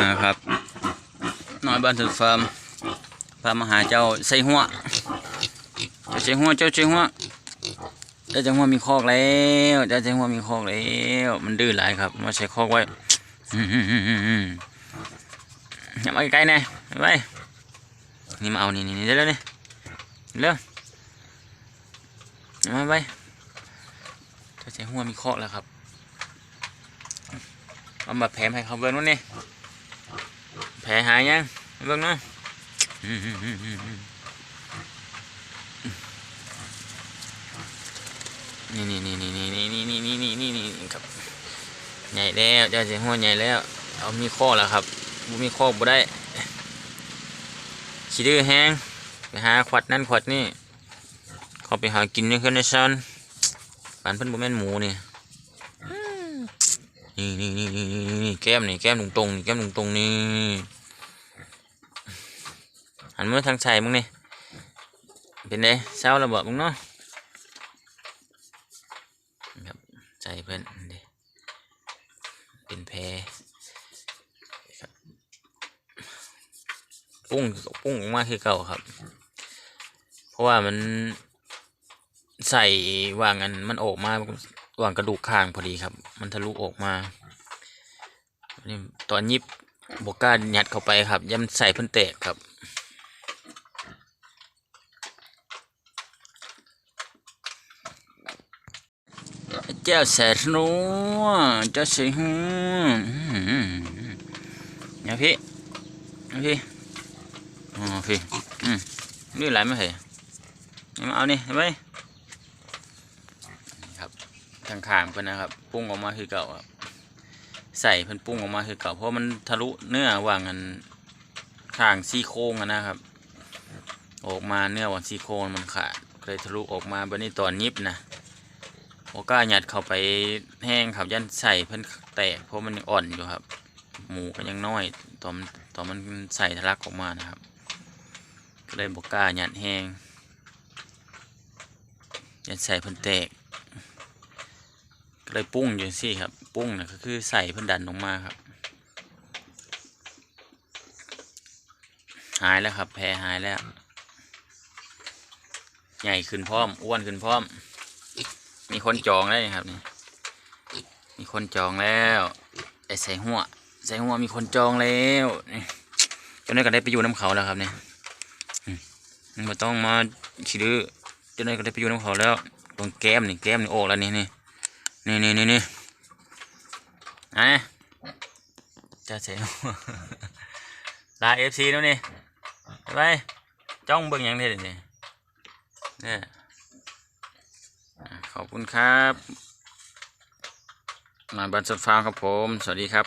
นะครับน้อยบ้านสุดฟาร์มพามาหาเจ้าใส่หัวเจ้าใส่หัวเจ้าใส่หัวเจ้าใส่หัวมีคอกแล้วเจ้าใส่หัวมีคอกแล้วมันดื้อหลายครับมาใส่คอกไว้อย่ามาใกล้ๆน่ไปนี่มาเอานี่นี่นี่เร็วๆนี่เร็วมาไปเจ้าใส่หัวมีคอกแล้วครับเอามาแผลให้เขาเบิ่งนู่นนี่แผ ลหายยังเบิ่งนะอืมอืมอืมอืมอืมนี่นี่นี่นี่นี่นี่นี่นี่นี่นี่นี่นี่ครับใหญ่แล้วเจ้าเสียหัวใหญ่แล้ว เอามีข้อแล้วครับบ่มีข้อบ่ได้ขี้ดื้อแห้งไปหาขวดนั่นขวดนี่เขาไปหากินนี่ขึ้นในซันปานเพิ่นบ่แม่นหมูนี่นี่นี่นี่นี่นี่นี่แก้มนี่แก้มตรงตรงนี่แก้มตรงตรงนี่ หันมาทางชายมึงนี่เป็นไงเศร้าระเบิดมึงเนาะครับใจเพื่อนเด้เป็นแพรครับปุ้งปุ้งออกคือเก่าครับ เพราะว่ามันใส่วางอันมันออกมาวางกระดูกข้างพอดีครับ มันทะลุออกมานี่ตอนยิบบกล้ายัดเข้าไปครับย่ำใส่เพิ่นแตกครับ จ้าแสนนัวเจ้าสิหืมเนี่ยพี่เนี่ยพี่อ๋อพี่อืมนี่ไหลไม่เหรอนี่มาเอานี่เห็นไหมครับทางขางเพิ่นนะครับปรุงออกมาคือเก่าครับใส่เพิ่นปรุงออกมาคือเก่าเพราะมันทะลุเนื้อว่างกันข้างซี่โครงนะครับ ออกมาเนื้อว่างซี่โครงมันขาดเลยทะลุออกมาบัดนี้ตอนยิบนะ โอกล้ายัดเข้าไปแห้งครับยันใส่เพิ่นแตกเพราะมันอ่อนอยู่ครับ หมูก็ยังน้อยตอนตอนมันใส่ทะลักออกมานะครับ ก็เลยบอกกล้าหยัดแห้งยัดใส่เพิ่นแตก ก็เลยปุ้งอยู่สิครับ ปุ้งนะก็คือใส่เพื่อดันลงมาครับ หายแล้วครับแพ้หายแล้ว ใหญ่ขึ้นพร้อมอ้วนขึ้นพร้อม มีคนจองแล้วครับนี่มีคนจองแล้วไอ้ใส่หัวใส่หัวมีคนจองแล้วนี่จนได้ก็ได้ไปอยู่น้ำเขาแล้วครับเนี่ยมมันต้องมาขี้ดื้อจนได้ก็ได้ไปอยู่น้ำเขาแล้วตรงแก้มนี่แก้มนี่โอกแล้วนี่นี่นี่นี่นี่นี่อะจะเสียลาเอฟซีแล้วนี่ไปจ้องเบิ่งหยังได้เลยนี่เนี่ย ขอบคุณครับมาบันสดฟ้าครับผม สวัสดีครับ